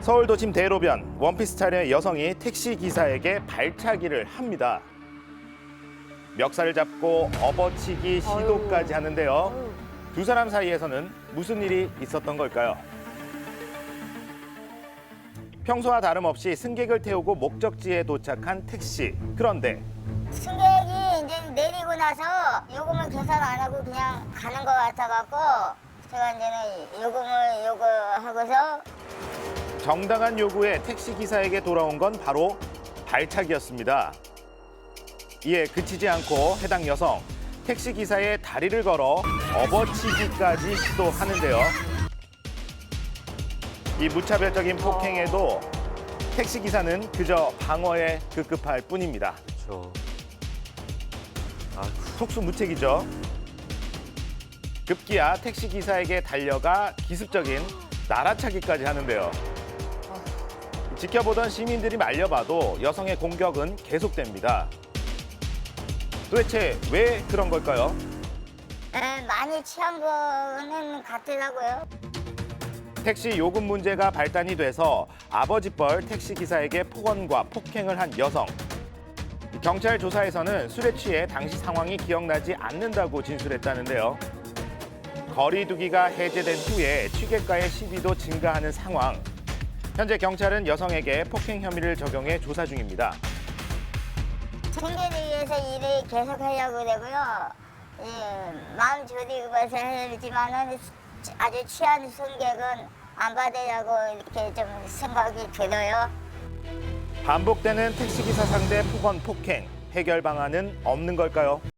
서울 도심 대로변 원피스 차림의 여성이 택시 기사에게 발차기를 합니다. 멱살을 잡고 업어치기 시도까지 하는데요. 두 사람 사이에서는 무슨 일이 있었던 걸까요? 평소와 다름없이 승객을 태우고 목적지에 도착한 택시. 그런데 승객이 이제 내리고 나서 요금을 계산 안 하고 그냥 가는 것 같아갖고 제가 이제는 요금을 요구하고서 정당한 요구에 택시 기사에게 돌아온 건 바로 발차기였습니다. 이에 그치지 않고 해당 여성 택시 기사의 다리를 걸어 업어치기까지 시도하는데요. 이 무차별적인 폭행에도 택시 기사는 그저 방어에 급급할 뿐입니다. 그렇죠. 속수무책이죠. 급기야 택시 기사에게 달려가 기습적인 날아차기까지 하는데요. 지켜보던 시민들이 말려봐도 여성의 공격은 계속됩니다. 도대체 왜 그런 걸까요? 에, 많이 취한 거는 같더라고요. 택시 요금 문제가 발단이 돼서 아버지뻘 택시 기사에게 폭언과 폭행을 한 여성. 경찰 조사에서는 술에 취해 당시 상황이 기억나지 않는다고 진술했다는데요. 거리두기가 해제된 후에 취객과의 시비도 증가하는 상황. 현재 경찰은 여성에게 폭행 혐의를 적용해 조사 중입니다. 생계를 위해서 일을 계속하려고 그러고요. 예, 마음 조리고서 해야지만은 아주 취한 승객은 안 받으려고 이렇게 좀 생각이 들어요. 반복되는 택시 기사 상대 폭언 폭행 해결 방안은 없는 걸까요?